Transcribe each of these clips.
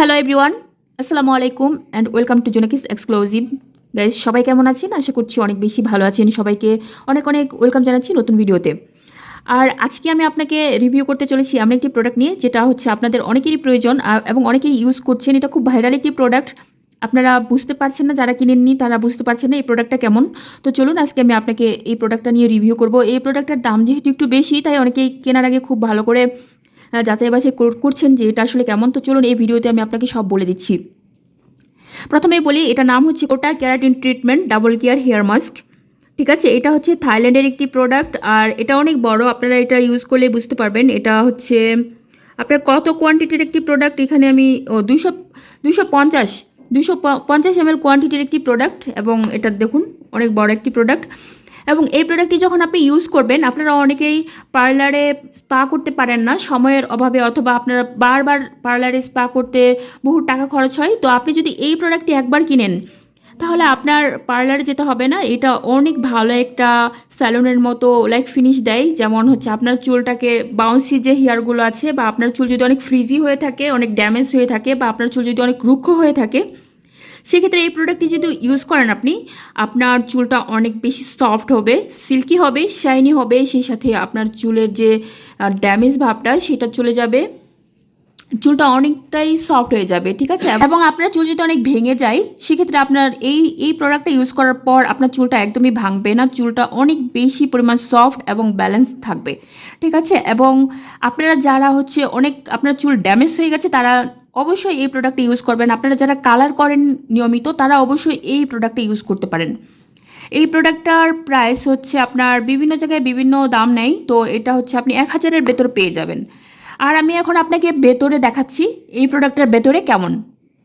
Hello everyone আসসালামু আলাইকুম and welcome to Jonaki's exclusive guys সবাই কেমন আছেন? আশা করছি অনেক বেশি ভালো আছেন। সবাইকে অনেক অনেক ওয়েলকাম জানাচ্ছি নতুন ভিডিওতে। আর আজকে আমি আপনাকে রিভিউ করতে চলেছি এমন একটি প্রোডাক্ট নিয়ে, যেটা হচ্ছে আপনাদের অনেকেরই প্রয়োজন এবং অনেকেই ইউজ করছেন। এটা খুব ভাইরাল একটি প্রোডাক্ট আপনারা বুঝতে পারছেন না, যারা কিনেননি, তারা বুঝতে পারছেন না এই প্রোডাক্টটা কেমন। তো চলুন আজকে আমি আপনাকে এই প্রোডাক্টটা নিয়ে রিভিউ করব। এই প্রোডাক্টটার দাম যেহেতু একটু বেশি, তাই অনেকেই কেনার আগে খুব ভালো করে যাচাই বাছাই কর- করছেন যে এটা আসলে কেমন। তো চলুন এই ভিডিওতে আমি আপনাকে সব বলে দিচ্ছি। প্রথমে বলি এটা নাম হচ্ছে কোটা keratin treatment, double care hair mask. ঠিক আছে, এটা হচ্ছে থাইল্যান্ডের একটি প্রোডাক্ট, আর এটা অনেক বড়, আপনারা এটা ইউজ করলে বুঝতে পারবেন। এটা হচ্ছে, আপনার কত কোয়ান্টিটির একটি প্রোডাক্ট? এখানে আমি, ও দুশো দুশো পঞ্চাশ দুশো পঞ্চাশ এম কোয়ান্টিটির একটি প্রোডাক্ট, এবং এটা দেখুন, অনেক বড় একটি প্রোডাক্ট। এবং এই প্রোডাক্টটি যখন আপনি ইউজ করবেন, আপনারা অনেকেই পার্লারে স্পা করতে পারেন না, সময়ের অভাবে, অথবা আপনারা বারবার পার্লারে স্পা করতে বহু টাকা খরচ হয়। তো আপনি যদি এই প্রোডাক্টটি একবার কিনেন, তাহলে আপনার পার্লারে যেতে হবে না। এটা অনেক ভালো একটা স্যালনের মতো লাইক ফিনিশ দেয়। যেমন হচ্ছে আপনার চুলটাকে বাউন্সি যে হেয়ারগুলো আছে, বা আপনার চুল যদি অনেক ফ্রিজি হয়ে থাকে, অনেক ড্যামেজ হয়ে থাকে, বা আপনার চুল যদি অনেক রুক্ষ হয়ে থাকে সেক্ষেত্রে এই প্রোডাক্টটি যদি ইউজ করেন আপনি, আপনার চুলটা অনেক বেশি সফট হবে সিল্কি হবে শাইনি হবে, সেই সাথে আপনার চুলের যে ড্যামেজ ভাবটা সেটা চলে যাবে। চুলটা অনেকটাই সফট হয়ে যাবে, ঠিক আছে? এবং আপনার চুল যদি অনেক ভেঙে যায়, সেক্ষেত্রে আপনার এই এই প্রোডাক্টটা ইউজ করার পর আপনার চুলটা একদমই ভাঙবে না, চুলটা অনেক বেশি পরিমাণ সফট এবং ব্যালেন্স থাকবে, ঠিক আছে? এবং আপনারা যারা হচ্ছে অনেক, আপনার চুল ড্যামেজ হয়ে গেছে, তারা অবশ্যই এই প্রোডাক্টটা ইউজ করবেন। আপনারা যারা কালার করেন নিয়মিত, তারা অবশ্যই এই প্রোডাক্টটা ইউজ করতে পারেন। এই প্রোডাক্টটার প্রাইস হচ্ছে আপনার বিভিন্ন জায়গায় বিভিন্ন দাম নেই তো এটা হচ্ছে আপনি এক হাজারের ভেতর পেয়ে যাবেন। আর আমি এখন আপনাকে ভেতরে দেখাচ্ছি, এই প্রোডাক্টটার ভেতরে কেমন।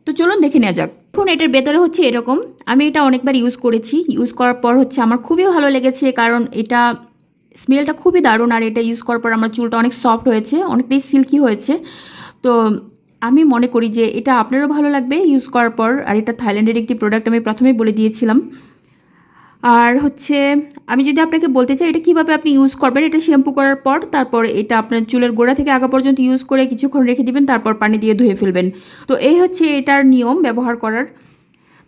তো চলুন দেখে নেওয়া যাক। এখন এটার ভেতরে হচ্ছে এরকম। আমি এটা অনেকবার ইউজ করেছি। ইউজ করার পর হচ্ছে আমার খুবই ভালো লেগেছে, কারণ এটা স্মেলটা খুবই দারুণ। আর এটা ইউজ করার পর আমার চুলটা অনেক সফট হয়েছে, অনেকটাই সিল্কি হয়েছে। তো আমি মনে করি যে এটা আপনারও ভালো লাগবে ইউজ করার পর, আর এটা থাইল্যান্ডের একটি প্রোডাক্ট আমি প্রথমেই বলে দিয়েছিলাম। আর হচ্ছে, আমি যদি আপনাকে বলতে চাই এটা কীভাবে আপনি ইউজ করবেন, এটা শ্যাম্পু করার পর, তারপর এটা আপনার চুলের গোড়া থেকে আগা পর্যন্ত ইউজ করে কিছুক্ষণ রেখে দিবেন, তারপর পানি দিয়ে ধুয়ে ফেলবেন। তো এই হচ্ছে এটার নিয়ম ব্যবহার করার।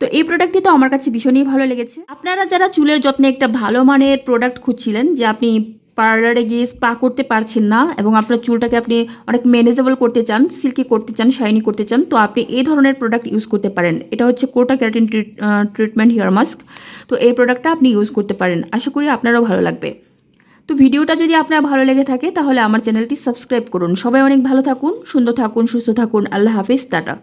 তো এই প্রোডাক্টটি তো আমার কাছে ভীষণই ভালো লেগেছে। আপনারা যারা চুলের যত্নে একটা ভালো মানের প্রোডাক্ট খুঁজছিলেন, যে আপনি পার্লারে গিয়ে স্পা করতে পারছেন না এবং আপনার চুলটাকে আপনি অনেক ম্যানেজেবল করতে চান সিল্কি করতে চান শাইনি করতে চান, তো আপনি এই ধরনের প্রোডাক্ট ইউজ করতে পারেন। এটা হচ্ছে কোটা ক্যারাটিন ট্রিটমেন্ট হেয়ার মাস্ক তো এই প্রোডাক্টটা আপনি ইউজ করতে পারেন। আশা করি আপনারও ভালো লাগবে। তো ভিডিওটা যদি আপনার ভালো লেগে থাকে, তাহলে আমার চ্যানেলটি সাবস্ক্রাইব করুন। সবাই অনেক ভালো থাকুন, সুন্দর থাকুন, সুস্থ থাকুন। আল্লাহ হাফিজ, টাটা।